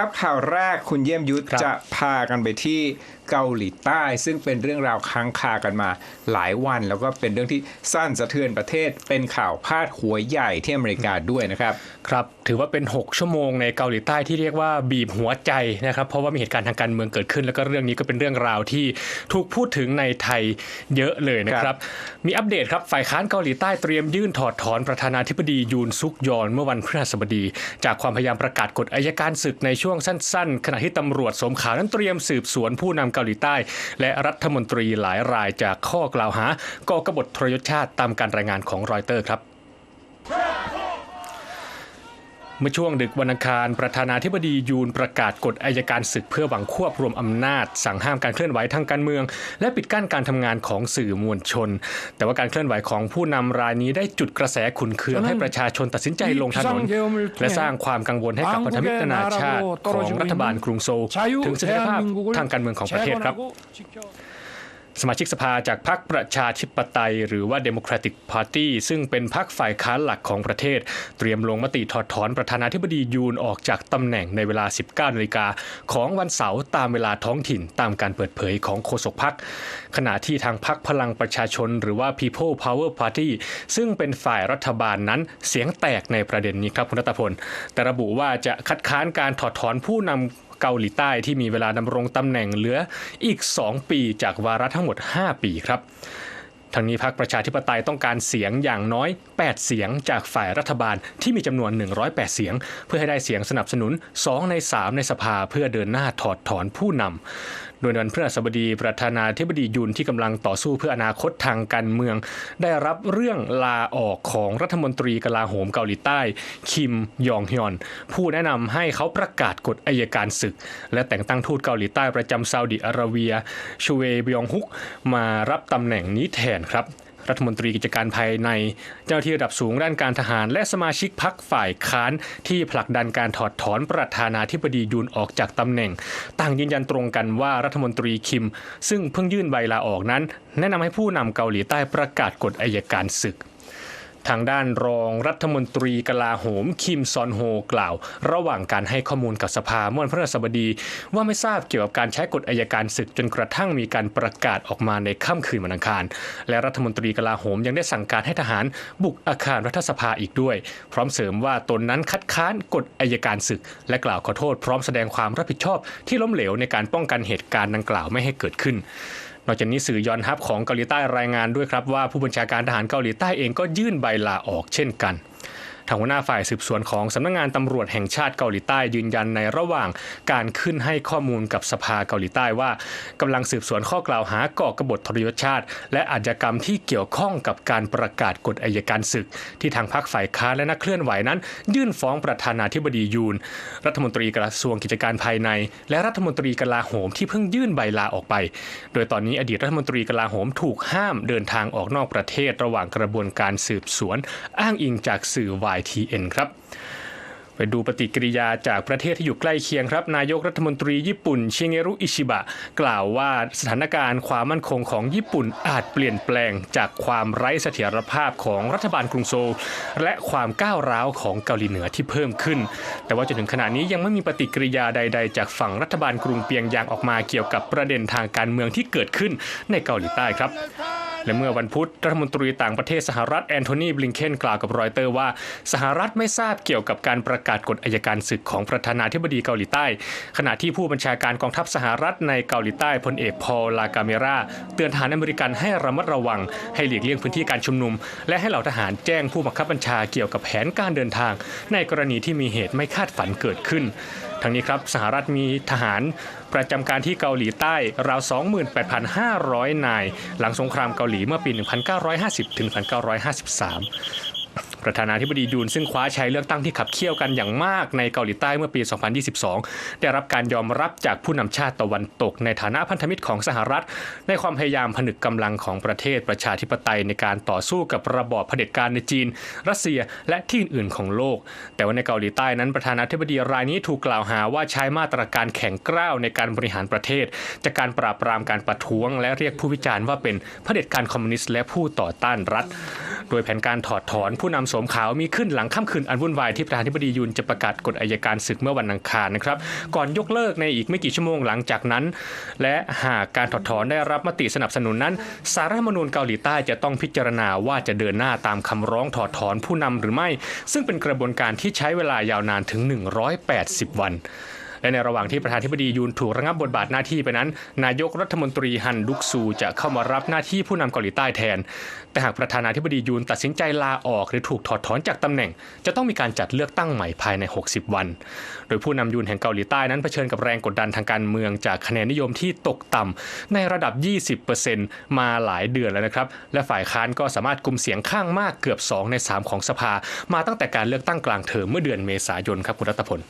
ครับข่าวแรกคุณเยี่ยมยุทธครับจะพากันไปที่เกาหลีใต้ ซึ่งเป็นเรื่องราวค้างคากันมาหลายวัน แล้วก็เป็นเรื่องที่สั้นสะเทือนประเทศ เป็นข่าวพาดหัวใหญ่ที่อเมริกาด้วยนะครับครับถือว่าเป็น 6 ชั่วโมงในเกาหลีใต้ที่เรียกว่าบีบหัวใจนะครับเพราะว่ามีเหตุการณ์ทางการเมืองเกิดขึ้น แล้วก็เรื่องนี้ก็เป็นเรื่องราวที่ถูกพูดถึงในไทยเยอะเลยนะคครัรับบมีอัปเดตครับฝ่ายค้านเกาหลีใต้เตรียมยื่นถอดถอนประธานาธิบดียูนซุกยอนเมื่อวันพฤหัสบดี จากความพยายามประกาศกฎอายการศึกในช่วงสั้น ๆ ขณะที่ตำรวจสมขาวนั้นเตรียมสืบสวนผู้นำเกาหลีใต้ และรัฐมนตรีหลายรายจากข้อกล่าวหาก่อกบฏทรยศชาติตามการรายงานของรอยเตอร์ครับ เมื่อช่วงดึกวันอังคารประธานาธิบดียูนประกาศกฎอายการศึกเพื่อหวังควบรวมอำนาจ สั่งห้ามการเคลื่อนไหวทางการเมือง และปิดกั้นการทำงานของสื่อมวลชน แต่ว่าการเคลื่อนไหวของผู้นำรายนี้ได้จุดกระแสขุนเคืองให้ประชาชนตัดสินใจลงถนน และสร้างความกังวลให้กับพันธมิตรนานาชาติของรัฐบาลกรุงโซลถึงเสถียรภาพทางการเมืองของประเทศครับ สมาชิกสภาจากพรรคประชาธิปไตย หรือว่า Democratic Party ซึ่งเป็นพรรคฝ่ายค้านหลักของประเทศ เตรียมลงมติถอดถอนประธานาธิบดียูนออกจากตำแหน่งในเวลา 19นาฬิกาของวันเสาร์ตามเวลาท้องถิ่นตามการเปิดเผยของโฆษกพรรคขณะที่ทางพรรคพลังประชาชน หรือว่า People Power Party ซึ่งเป็นฝ่ายรัฐบาลนั้นเสียงแตกในประเด็นนี้ครับคุณรัตพลแต่ระบุว่าจะคัดค้านการถอดถอนผู้นำ เกาหลีใต้ที่มีเวลาดำรงตำแหน่งเหลืออีก 2 ปีจากวาระทั้งหมด 5 ปีครับทางนี้พรรคประชาธิปไตยต้องการเสียงอย่างน้อย 8 เสียงจากฝ่ายรัฐบาลที่มีจำนวน 108 เสียง เพื่อให้ได้เสียงสนับสนุน 2 ใน 3 ในสภาเพื่อเดินหน้าถอดถอนผู้นำโดยในวันพฤหัสบดีประธานาธิบดียุนที่กำลังต่อสู้เพื่ออนาคตทางการเมือง ได้รับเรื่องลาออกของรัฐมนตรีกลาโหมเกาหลีใต้ คิมยองฮยอน ผู้แนะนำให้เขาประกาศกฎอายการศึก และแต่งตั้งทูตเกาหลีใต้ประจำซาอุดิอาระเบียชเวบยองฮุกมารับตำแหน่งนี้แทนครับ รัฐมนตรีกิจการภายใน เจ้าหน้าที่ระดับสูงด้านการทหาร และสมาชิกพักฝ่ายค้านที่ผลักดันการถอดถอนประธานาธิบดียุนออกจากตำแหน่ง ต่างยืนยันตรงกันว่ารัฐมนตรีคิม ซึ่งเพิ่งยื่นใบลาออกนั้น แนะนำให้ผู้นำเกาหลีใต้ประกาศกฎอายการศึก ทางด้านรองรัฐมนตรีกลาโหมคิมซอนโฮกล่าว ระหว่างการให้ข้อมูลกับสภาเมื่อวันพฤหัสบดี ว่าไม่ทราบเกี่ยวกับการใช้กฎอายการศึกจนกระทั่งมีการประกาศออกมาในค่ำคืนวันอังคาร และรัฐมนตรีกลาโหมยังได้สั่งการให้ทหารบุกอาคารรัฐสภาอีกด้วย พร้อมเสริมว่าตนนั้นคัดค้านกฎอายการศึก และกล่าวขอโทษพร้อมแสดงความรับผิดชอบที่ล้มเหลวในการป้องกันเหตุการณ์ดังกล่าวไม่ให้เกิดขึ้น นอกจากนี้สื่อยอนฮับของเกาหลีใต้รายงานด้วยครับว่าผู้บัญชาการทหารเกาหลีใต้เองก็ยื่นใบลาออกเช่นกัน ทางหัวหน้าฝ่ายสืบสวนของสำนักงานตำรวจแห่งชาติเกาหลีใต้ยืนยันในระหว่างการขึ้นให้ข้อมูลกับสภาเกาหลีใต้ว่ากำลังสืบสวนข้อกล่าวหาก่อกบฏทรยศชาติ และอาชญากรรมที่เกี่ยวข้องกับการประกาศกฎอายการศึก ที่ทางพรรคฝ่ายค้านและนักเคลื่อนไหวนั้น ยื่นฟ้องประธานาธิบดียูน รัฐมนตรีกระทรวงกิจการภายใน และรัฐมนตรีกลาโหมที่เพิ่งยื่นใบลาออกไป โดยตอนนี้อดีตรัฐมนตรีกลาโหมถูกห้ามเดินทางออกนอกประเทศระหว่างกระบวนการสืบสวน อ้างอิงจากสื่อว่า YTN ครับไปดูปฏิกิริยาจากประเทศที่อยู่ใกล้เคียงครับ นายกรัฐมนตรีญี่ปุ่น ชิเงรุอิชิบะ กล่าวว่าสถานการณ์ความมั่นคงของญี่ปุ่นอาจเปลี่ยนแปลงจากความไร้เสถียรภาพของรัฐบาลกรุงโซลและความก้าวร้าวของเกาหลีเหนือที่เพิ่มขึ้น แต่ว่าจนถึงขณะนี้ยังไม่มีปฏิกิริยาใด ๆ จากฝั่งรัฐบาลกรุงเปียงยางออกมาเกี่ยวกับประเด็นทางการเมืองที่เกิดขึ้นในเกาหลีใต้ครับ และเมื่อวันพุธรัฐมนตรีต่างประเทศสหรัฐแอนโทนีบลิงเคนกล่าวกับรอยเตอร์ว่า สหรัฐไม่ทราบเกี่ยวกับการประกาศกฎอายการศึกของประธานาธิบดีเกาหลีใต้ ขณะที่ผู้บัญชาการกองทัพสหรัฐในเกาหลีใต้พลเอกพอลลากาเมราเตือนทหารอเมริกันให้ระมัดระวัง ให้หลีกเลี่ยงพื้นที่การชุมนุม และให้เหล่าทหารแจ้งผู้บังคับบัญชาเกี่ยวกับแผนการเดินทาง ในกรณีที่มีเหตุไม่คาดฝันเกิดขึ้น ทั้งนี้ครับสหรัฐมีทหารประจำการที่เกาหลีใต้ราว 28,500 นาย หลังสงครามเกาหลีเมื่อปี 1950-1953 ประธานาธิบดียูนซึ่งคว้าชัยเลือกตั้งที่ขับเคี่ยวกันอย่างมากในเกาหลีใต้เมื่อปี 2022 ได้รับการยอมรับจากผู้นำชาติตะวันตก ในฐานะพันธมิตรของสหรัฐ ในความพยายามผนึกกำลังของประเทศประชาธิปไตยในการต่อสู้กับระบอบเผด็จการในจีน รัสเซียและที่อื่นๆของโลก แต่ว่าในเกาหลีใต้นั้นประธานาธิบดีรายนี้ถูกกล่าวหาว่าใช้มาตรการแข็งกร้าวในการบริหารประเทศ จากการปราบปรามการประท้วง และเรียกผู้วิจารณ์ว่าเป็นเผด็จการคอมมิวนิสต์และผู้ต่อต้านรัฐ โดยแผนการถอดถอนผู้นำสวมขาวมีขึ้นหลังค่ำคืนอันวุ่นวายที่ประธานธิบดียุนจะประกาศกฎอายการศึกเมื่อวันอังคารนะครับ ก่อนยกเลิกในอีกไม่กี่ชั่วโมงหลังจากนั้น และหากการถอดถอนได้รับมติสนับสนุนนั้นสารรัฐมนูญเกาหลีใต้จะต้องพิจารณาว่าจะเดินหน้าตามคำร้องถอดถอนผู้นำหรือไม่ ซึ่งเป็นกระบวนการที่ใช้เวลายาวนานถึง 180 วัน และในระหว่างที่ประธานธิบดียูนถูกระงับบทบาทหน้าที่ไปนั้น นายกรัฐมนตรีฮันดุกซูจะเข้ามารับหน้าที่ผู้นำเกาหลีใต้แทน แต่หากประธานาธิบดียูนตัดสินใจลาออก หรือถูกถอดถอนจากตำแหน่ง จะต้องมีการจัดเลือกตั้งใหม่ภายใน 60 วัน โดยผู้นำยูนแห่งเกาหลีใต้นั้นเผชิญกับแรงกดดันทางการเมืองจากคะแนนนิยมที่ตกต่ำในระดับ 20%มาหลายเดือนแล้วนะครับ และฝ่ายค้านก็สามารถกลุ่มเสียงข้างมากเกือบ 2 ใน 3 ของสภา มาตั้งแต่การเลือกตั้งกลางเทอมเมื่อเดือนเมษายนครับคุณรัตพล